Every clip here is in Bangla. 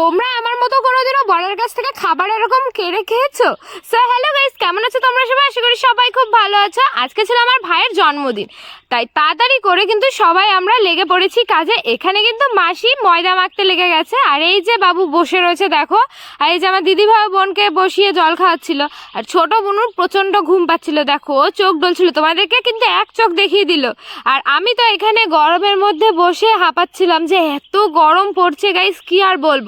তোমরা আমার মতো কোনোদিনও বড়ের কাছ থেকে খাবার এরকম কেড়ে খেয়েছো? সো হ্যালো গাইস কেমন আছো তোমরা সবাই? আশা করি সবাই খুব ভালো আছো। আজকে ছিল আমার ভাইয়ের জন্মদিন। তাই তাড়াতাড়ি করে কিন্তু সবাই আমরা লেগে পড়েছি কাজে। এখানে কিন্তু মাসি ময়দা মাখতে লেগে গেছে। আর এই যে বাবু বসে রয়েছে, দেখো। আর এই যে আমার দিদি ভাই বোনকে বসিয়ে জল খাওয়াচ্ছিল। আর ছোট বোনুর প্রচণ্ড ঘুম পাচ্ছিল, দেখো। চোখ ডলছিল, তোমাদেরকে কিন্তু এক চোখ দেখিয়ে দিল। আর আমি তো এখানে গরমের মধ্যে বসে হাঁপাচ্ছিলাম যে এত গরম পড়ছে গাইস কি আর বলব?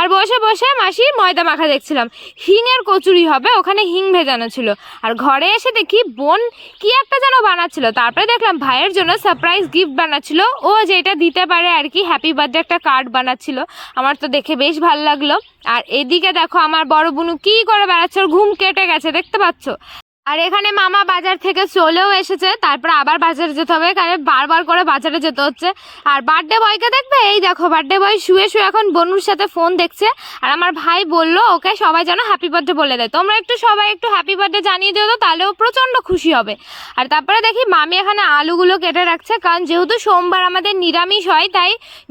আর বসে বসে মাসি ময়দা মাখা দেখছিলাম। হিংয়ের কচুরি হবে, ওখানে হিং ভেজানো ছিল। আর ঘরে এসে দেখি বোন কি একটা যেন বানাচ্ছিল। তারপরে দেখলাম ভাইয়ের জন্য সারপ্রাইজ গিফট বানাচ্ছিল। ও যেটা দিতে পারে আর কি হ্যাপি বার্থডে একটা কার্ড বানাচ্ছিল। আমার তো দেখে বেশ ভালো লাগল। আর এদিকে দেখো আমার বড় বোনু কি করে বেড়াচ্ছে, ওর ঘুম কেটে গেছে, দেখতে পাচ্ছ? আর এখানে মামা বাজার থেকে চলেও এসেছে, তারপর আবার বাজারে যেতে হবে, কারণ বারবার করে বাজারে যেতে হচ্ছে। আর বার্থডে বয়কে দেখবে? এই দেখো বার্থডে বয় শুয়ে শুয়ে এখন বনুর সাথে ফোন দেখছে, আর আমার ভাই বলল, ওকে সবাই যেন হ্যাপি বার্থডে বলে দেয়। তোমরা একটু সবাই একটু হ্যাপি বার্থডে জানিয়ে দিও তো তাহলেও প্রচণ্ড খুশি হবে। আর তারপরে দেখি মামি এখানে আলুগুলো কেটে রাখছে, কারণ যেহেতু সোমবার আমাদের নিরামিষ হয়, তাই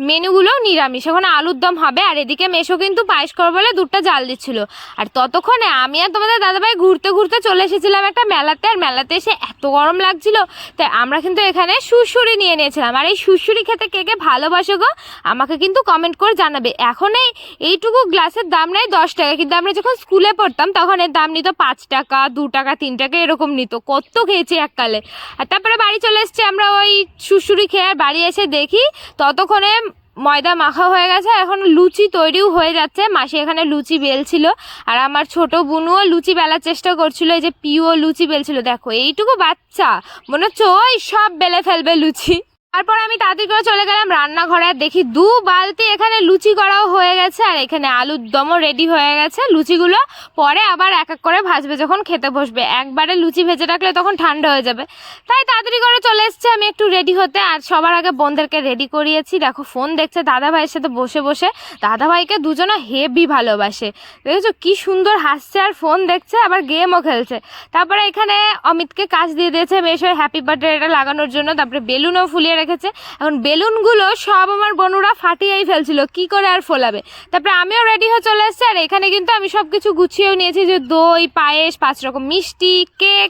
মেনুগুলোও নিরামিষ। ওখানে আলুর দম হবে, আর এদিকে মেশো কিন্তু পায়েস করব বলে দুধটা জাল দিচ্ছিল। আর ততক্ষণে আমি আর তোমাদের দাদাভাই ঘুরতে ঘুরতে চলে এসেছিলাম একটা মেলাতে, আর মেলাতে এসে এত গরম লাগছিল। তাই আমরা কিন্তু এখানে সুরসুরি নিয়ে নিয়েছিলাম আর এই সুরসুরি খেতে কে কে ভালোবাসো গো, আমাকে কিন্তু কমেন্ট করে জানাবে। এখন এই, এইটুকু গ্লাসের দাম নেয় দশ টাকা। কিন্তু আমরা যখন স্কুলে পড়তাম, তখন এর দাম নিত পাঁচ টাকা, দু টাকা, তিন টাকা, এরকম নিত। কত খেয়েছি এককালে। আর তারপরে বাড়ি চলে এসেছি আমরা ওই সুরসুরি খেয়ে বাড়ি এসে দেখি ততক্ষণে ময়দা মাখা হয়ে গেছে, এখন লুচি তৈরিও হয়ে যাচ্ছে। মাসি এখানে লুচি বেলছিল, আর আমার ছোট বুনুও লুচি বেলার চেষ্টা করছিল, এই যে পিও লুচি বেলছিল। দেখো, এইটুকু বাচ্চা, মনে হচ্ছে ওই সব বেলে ফেলবে লুচি। তারপর আমি তাড়াতাড়ি করে চলে গেলাম রান্নাঘরে। আর দেখি দু বালতি এখানে লুচি করাও হয়ে গেছে, আর এখানে আলুর দমও রেডি হয়ে গেছে। লুচিগুলো পরে আবার এক এক করে ভাজবে যখন খেতে বসবে। একবারে লুচি ভেজে রাখলে তখন ঠান্ডা হয়ে যাবে। তাই তাড়াতাড়ি করে চলে এসছে আমি একটু রেডি হতে। আর সবার আগে বোনদেরকে রেডি করিয়েছি। দেখো ফোন দেখছে দাদা ভাইয়ের সাথে বসে বসে। দাদা ভাইকে দুজনে হেভি ভালোবাসে। দেখেছ কি সুন্দর হাসছে আর ফোন দেখছে, আবার গেমও খেলছে। তারপরে এখানে অমিতকে কাজ দিয়ে দিয়েছে ওই হ্যাপি বার্থডে এটা লাগানোর জন্য। তারপরে বেলুনও ফুলিয়ে রেখেছে। এখন বেলুনগুলো সব আমার বনুরা ফাটিয়েই ফেলছিল, কি করে আর ফোলাবে? তারপরে আমিও রেডি হয়ে চলে এসেছি, আর এখানে কিন্তু আমি সব কিছু গুছিয়েও নিয়েছি যে দই, পায়েস, পাঁচ রকম মিষ্টি কেক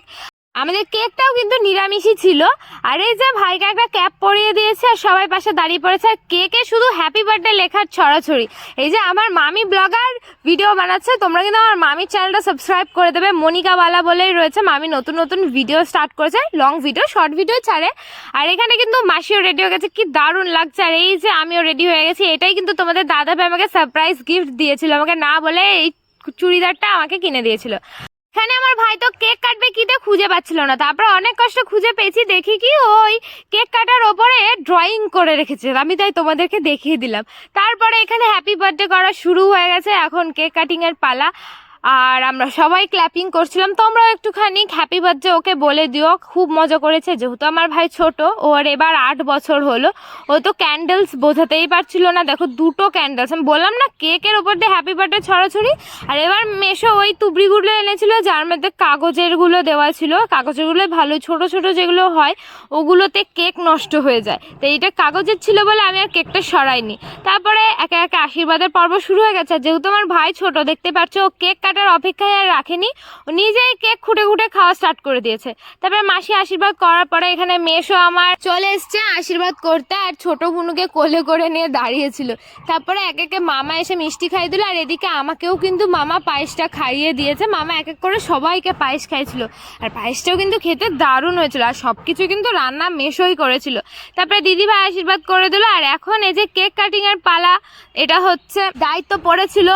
আমাদের কেকটাও কিন্তু নিরামিষই ছিল। আর এই যে ভাইকে একটা ক্যাপ পরিয়ে দিয়েছে আর সবাই পাশে দাঁড়িয়ে পড়েছে। আর কেকে শুধু হ্যাপি বার্থডে লেখার ছড়াছড়ি। এই যে আমার মামি ব্লগার ভিডিও বানাচ্ছে, তোমরা কিন্তু আমার মামির চ্যানেলটা সাবস্ক্রাইব করে দেবে। মনিকা বালা বলেই রয়েছে, মামি নতুন নতুন ভিডিও স্টার্ট করেছে। লং ভিডিও শর্ট ভিডিও ছাড়ে। আর এখানে কিন্তু মাসিও রেডি হয়ে গেছে। কি দারুণ লাগছে। আর এই যে আমিও রেডি হয়ে গেছি, এটাই কিন্তু তোমাদের দাদা ভাই আমাকে সারপ্রাইজ গিফট দিয়েছিল। আমাকে না বলে এই চুড়িদারটা আমাকে কিনে দিয়েছিল। এখানে আমার ভাই তো খুঁজে পাচ্ছিল না। তারপর অনেক কষ্ট খুঁজে পেয়েছি, দেখি কি ওই কেক কাটার ওপরে ড্রয়িং করে রেখেছে। আমি তাই তোমাদেরকে দেখিয়ে দিলাম। তারপরে এখানে হ্যাপি বার্থডে করা শুরু হয়ে গেছে। এখন কেক কাটিংয়ের পালা। আর আমরা সবাই ক্ল্যাপিং করছিলাম। তোমরাও একটুখানি হ্যাপি বার্থডে ওকে বলে দিও। খুব মজা করেছে, যেহেতু আমার ভাই ছোট ওর এবার আট বছর হলো। ও তো ক্যান্ডেলস বোঝাতেই পারছিল না। দেখো, দুটো ক্যান্ডেলস আমি বললাম, না কেকের ওপর দিয়ে হ্যাপি বার্থডে ছড়াছড়ি। আর এবার মেশো ওই তুবড়িগুলো এনেছিল, যার মধ্যে কাগজেরগুলো দেওয়া ছিল। কাগজেরগুলো ভালো, ছোট ছোট যেগুলো হয়, ওগুলোতে কেক নষ্ট হয়ে যায়। তো এইটা কাগজের ছিল বলে আমি আর কেকটা সরাইনি। তারপরে একে একে আশীর্বাদের পর্ব শুরু হয়ে গেছে। যেহেতু আমার ভাই ছোট, দেখতে পাচ্ছ ও কেক কাটার অপেক্ষায় আর রাখেনি। নিজেই কেক খুঁটে খুঁটে খাওয়া স্টার্ট করে দিয়েছে। তারপরে মাসি আশীর্বাদ করার পরে এখানে মেশো আমার চলে এসছে আশীর্বাদ করতে আর ছোট বুনুকে কোলে করে নিয়ে দাঁড়িয়েছিল। তারপরে এক একে মামা এসে মিষ্টি খাইয়ে দিল আর এদিকে আমাকেও কিন্তু মামা পায়েসটা খাইয়ে দিয়েছে। মামা এক এক করে সবাইকে পায়েস খাইছিল আর পায়েসটাও কিন্তু খেতে দারুণ হয়েছিল আর সব কিছু কিন্তু রান্না মেশোই করেছিল। তারপরে দিদি ভাই আশীর্বাদ করে দিল আর এখন এই যে কেক কাটিং এর পালা, এটা হচ্ছে দায়িত্ব পড়েছিল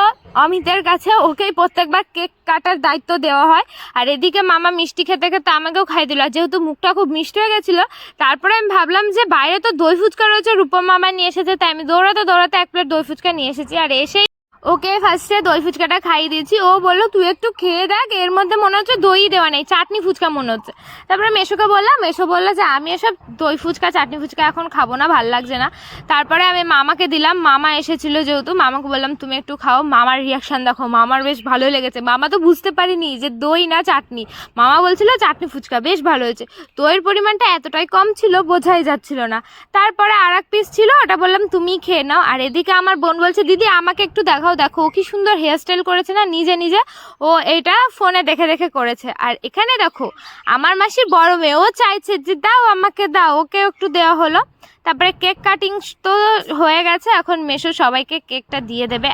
অমিতের কাছে ওকেই প্রত্যেকবার কেক কাটার দায়িত্ব দেওয়া হয়। আর এদিকে মামা মিষ্টি খেতে খেতে আমাকেও খাই দিল। আর যেহেতু মুখটা খুব মিষ্টি হয়ে গেছিল, তারপরে আমি ভাবলাম যে বাইরে তো দই ফুচকা রয়েছে, রূপম মামা নিয়ে এসেছে, তাই আমি দৌড়াতে দৌড়াতে এক প্লেট দই ফুচকা নিয়ে এসেছি। আর এসেই ওকে ফার্স্টে দই ফুচকাটা খাইয়ে দিয়েছি। ও বলল, তুই একটু খেয়ে দেখ, এর মধ্যে মনে হচ্ছে দই দেওয়া নেই, চাটনি ফুচকা মনে হচ্ছে। তারপরে মেশোকে বললাম, মেশো বলল যে, আমি এসব দই ফুচকা, চাটনি ফুচকা এখন খাব না, ভালো লাগছে না। তারপরে আমি মামাকে দিলাম, মামা এসেছিল যেহেতু, মামাকে বললাম, তুমি একটু খাও। মামার রিয়াকশান দেখো, মামার বেশ ভালো লেগেছে। মামা তো বুঝতে পারিনি যে দই না চাটনি। মামা বলছিল, চাটনি ফুচকা বেশ ভালো হয়েছে। দইয়ের পরিমাণটা এতটাই কম ছিল, বোঝাই যাচ্ছিল না। তারপরে আর এক পিস ছিল, ওটা বললাম, তুমি খেয়ে নাও। আর এদিকে আমার বোন বলছে, দিদি, আমাকে একটু দেখাও। দেখাও দেখো ও কি সুন্দর হেয়ারস্টাইল করেছে না? নিজে নিজে ও এটা ফোনে দেখে দেখে করেছে। আর এখানে দেখো আমার মাসির বড় মেয়ে ও চাইছে যে দাও আমাকে দাও ওকে একটু দেওয়া হলো। তারপরে কেক কাটিং তো হয়ে গেছে এখন মেশো সবাইকে কেকটা দিয়ে দেবে।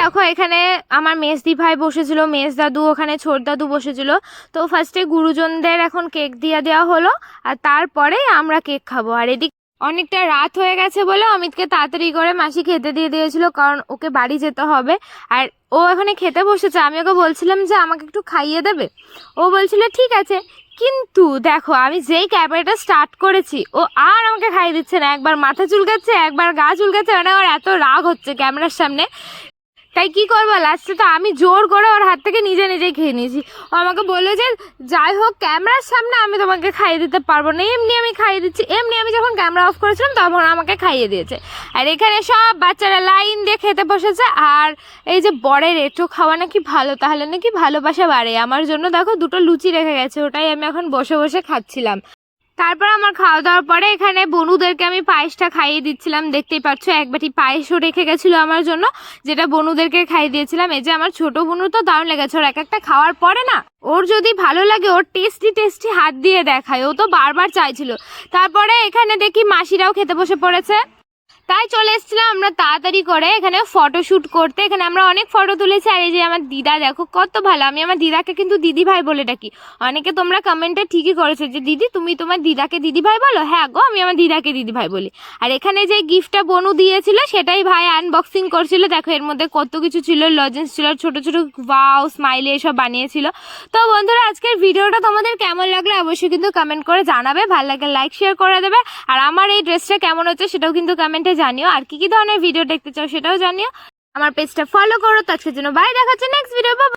দেখো এখানে আমার মেজদি ভাই বসেছিল মেজ দাদু ওখানে ছোট দাদু বসেছিল। তো ফার্স্টে গুরুজনদের এখন কেক দিয়ে দেওয়া হলো আর তারপরে আমরা কেক খাব। আর এদিক অনেকটা রাত হয়ে গেছে বলে অমিতকে তাড়াতাড়ি করে মাসি খেতে দিয়ে দিয়েছিল, কারণ ওকে বাড়ি যেতে হবে। আর ও এখানে খেতে বসেছে, আমি ওকে বলছিলাম যে আমাকে একটু খাইয়ে দেবে। ও বলছিল, ঠিক আছে। কিন্তু দেখো, আমি যেই ক্যামেরাটা স্টার্ট করেছি, ও আর আমাকে খাইয়ে দিচ্ছে না। একবার মাথা চুলকাচ্ছে, একবার গা চুলকাচ্ছে মানে ওর এত রাগ হচ্ছে ক্যামেরার সামনে। তাই কি করব? লাস্টে তো আমি জোর করে ওর হাত থেকে নিজে নিজেই খেয়ে নিয়েছি। ও আমাকে বলল যে, যাই হোক, ক্যামেরার সামনে আমি তোমাকে খাইয়ে দিতে পারব না। এমনি আমি খাইয়ে দিচ্ছি। এমনি আমি যখন ক্যামেরা অফ করেছিলাম, তখন আমাকে খাইয়ে দিয়েছে। আর এখানে সব বাচ্চারা লাইন দিয়ে খেতে বসেছে। আর এই যে বরের এঁটো খাওয়া নাকি ভালো, তাহলে নাকি ভালোবাসা বাড়ে। আমার জন্য দেখো দুটো লুচি রেখে গেছে, ওটাই আমি এখন বসে বসে খাচ্ছিলাম। তারপর আমার খাওয়া দাওয়ার পরে এখানে বনুদেরকে আমি পায়েসটা খাইয়ে দিচ্ছিলাম। দেখতেই পাচ্ছ, এক বাটি পায়েসও রেখে গেছিল আমার জন্য, যেটা বনুদেরকে খাইয়ে দিয়েছিলাম। এই যে আমার ছোট বনু তো দারুণ লেগেছে, ওর এক একটা খাওয়ার পরে না, ওর যদি ভালো লাগে, ওর টেস্টি টেস্টি হাত দিয়ে দেখায়। ও তো বারবার চাইছিল। তারপরে এখানে দেখি মাসিরাও খেতে বসে পড়েছে। তাই চলে এসেছিলাম আমরা তাড়াতাড়ি করে এখানে ফটোশ্যুট করতে। এখানে আমরা অনেক ফটো তুলেছি আর এই যে আমার দিদা, দেখো কত ভালো। আমি আমার দিদাকে কিন্তু দিদি ভাই বলে ডাকি। অনেকে তোমরা কমেন্টে ঠিকই করেছ যে, দিদি, তুমি তোমার দিদাকে দিদি ভাই বলো? হ্যাঁ গো, আমি আমার দিদাকে দিদি ভাই বলি। আর এখানে যে গিফটটা বনু দিয়েছিল, সেটাই ভাই আনবক্সিং করছিল। দেখো, এর মধ্যে কত কিছু ছিল লজেন্স ছিল, ছোট ছোট ওয়াও স্মাইলি এসব বানিয়েছিল। তো বন্ধুরা, আজকের ভিডিওটা তোমাদের কেমন লাগল অবশ্যই কিন্তু কমেন্ট করে জানাবে। ভালো লাগে লাইক শেয়ার করে দেবে। আর আমার এই ড্রেসটা কেমন হচ্ছে সেটাও কিন্তু কমেন্টে জানিও আর কি কি ধরনের ভিডিও দেখতে চাও সেটাও জানিও। আমার পেজটা ফলো করো, তো আজকের জন্য বাই দেখাচ্ছে নেক্সট ভিডিও